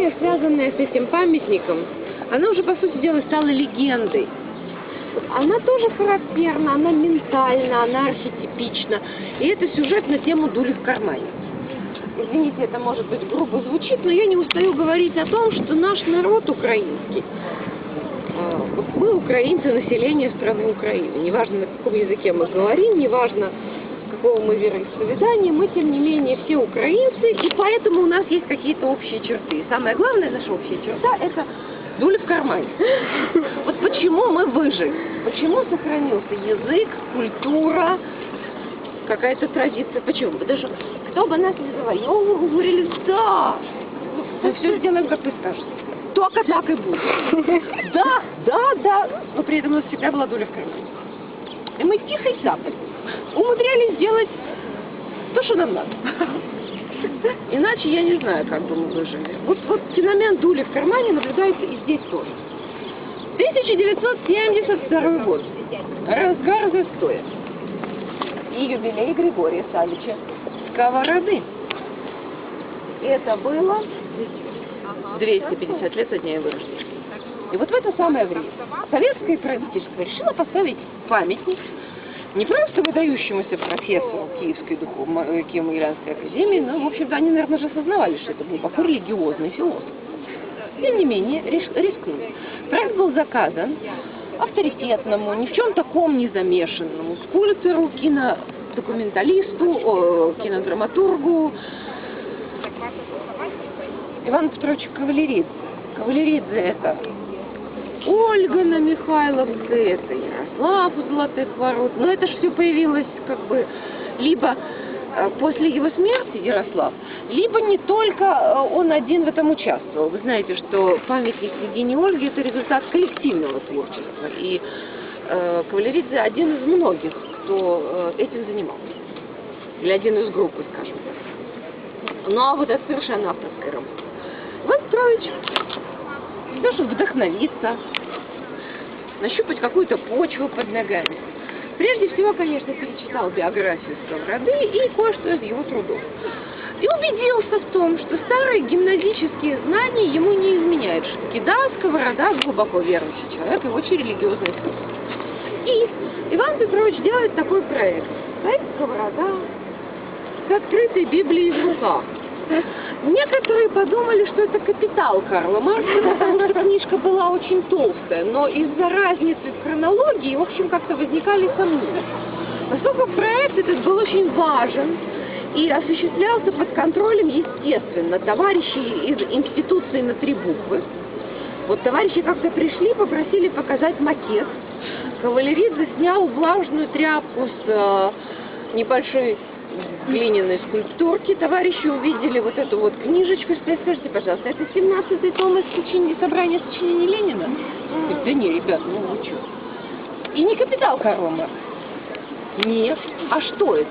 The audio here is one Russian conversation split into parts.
история, связанная с этим памятником, она уже, по сути дела, стала легендой. Она тоже характерна, она ментальна, она архетипична. И это сюжет на тему дули в кармане. Извините, это может быть грубо звучит, но я не устаю говорить о том, что наш народ украинский, вот мы украинцы, население страны Украины. Неважно, на каком языке мы говорим, неважно, какого мы вероисповедания, мы, тем не менее, все украинцы, и поэтому у нас есть какие-то общие черты. И самая главная наша общая черта – это дуля в кармане. Вот почему мы выжили, почему сохранился язык, культура, какая-то традиция. Почему? Потому что кто бы нас не завоевывал, говорили, да, мы все сделаем, как вы скажете. Только так и будет. Да, да, да. Но при этом у нас всегда была доля в кармане. И мы тихо и запад умудрялись сделать то, что нам надо. Иначе я не знаю, как бы мы выжили. Вот, вот феномен дули в кармане наблюдается и здесь тоже. 1972 год. Разгар застоя. И юбилей Григория Савича Сковороды. Это было 250 лет со дня его рождения. И вот в это самое время советское правительство решило поставить памятник не просто выдающемуся профессору Киевской э, Киево-Могилянской академии, но, в общем-то, они, наверное, же осознавали, что это глубоко религиозный философ. Тем не менее, рискнули. Проект был заказан авторитетному, ни в чем таком не замешанному скульптору, кинодокументалисту, кинодраматургу Ивану Петровичу Кавалеридзе. Кавалеридзе это Ольга на Михайловце, это Ярослав у Золотых Ворот. Но это же все появилось как бы либо э, после его смерти Ярослав, либо не только э, он один в этом участвовал. Вы знаете, что памятник Евгении Ольге это результат коллективного творчества. И э, Кавалеридзе один из многих, кто э, этим занимался. Или один из группы, скажем так. Ну а вот это совершенно авторская работа. Иван Петрович даже вдохновиться, нащупать какую-то почву под ногами. Прежде всего, конечно, перечитал биографию Сковороды и кое-что из его трудов. И убедился в том, что старые гимназические знания ему не изменяют. Что таки, да, Сковорода глубоко верующий человек и очень религиозный И Иван Петрович делает такой проект. Проект Сковорода с открытой Библией в руках. Некоторые подумали, что это капитал Карла Маркса, потому что книжка была очень толстая, но из-за разницы в хронологии, в общем, как-то возникали сомнения. Поскольку проект этот был очень важен и осуществлялся под контролем, естественно, товарищей из институции на три буквы, вот товарищи как-то пришли, попросили показать макет. Кавалеридзе снял влажную тряпку с э, небольшой глиняной скульптурки. Товарищи увидели вот эту вот книжечку. Скажите, пожалуйста, это 17-й том из сочинения, собрания сочинений Ленина? Говорит, да не, ребят, ну вы что? И не капитал Карома. Нет. А что это?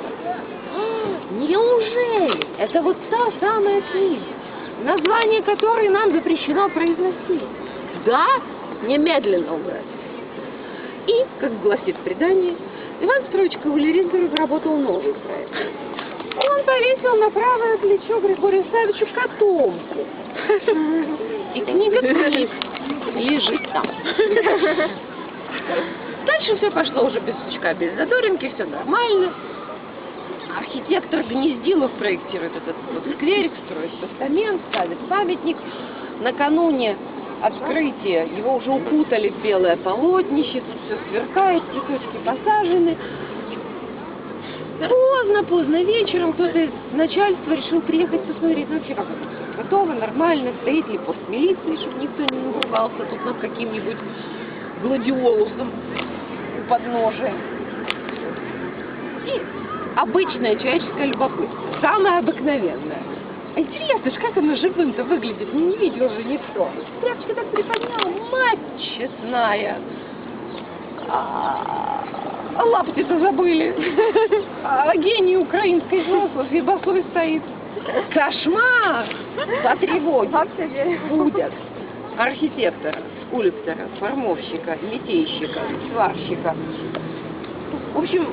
Неужели? Это вот та самая книга, название которой нам запрещено произносить. Да, немедленно убрать. И, как гласит предание, Иван Петрович Кавалеридзе разработал новый проект. Он повесил на правое плечо Григорию Савичу котомку. И книга книг лежит там. Дальше все пошло уже без сучка, без задоринки, все нормально. Архитектор Гнездилов проектирует этот вот скверик, строит постамент, ставит памятник. Накануне открытия его уже укутали в белое полотнище, тут все сверкает, цветочки посажены. Поздно, поздно вечером кто-то из начальства решил приехать посмотреть, ну вообще как готово, нормально, стоит ли пост милиции, чтобы никто не наругался тут над каким-нибудь гладиолусом у подножия. И обычное человеческое любопытство, самое обыкновенное. Интересно, как оно живым-то выглядит? Не видел же никто. Тряпочка так приподняла, мать честная. А, лапти-то забыли. А гений украинской философии босой стоит. Кошмар! По тревоге будет архитектора, скульптора, формовщика, литейщика, сварщика. В общем,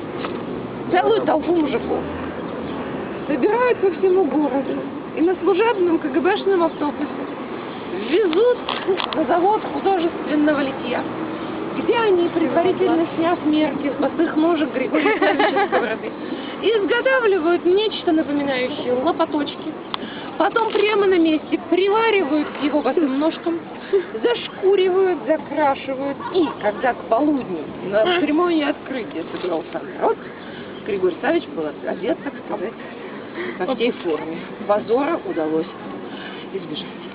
целую толпу мужиков. Собирают по всему городу. И на служебном КГБшном автобусе везут на завод художественного литья, где они, предварительно сняв мерки с босых ножек Григория Сковороды, изготавливают нечто напоминающее лопаточки. Потом прямо на месте приваривают его босым ножкам, зашкуривают, закрашивают. И когда к полудню на церемонии открытия собирался народ, Григорий Савич был одет, так сказать, по всей форме. Позора удалось избежать.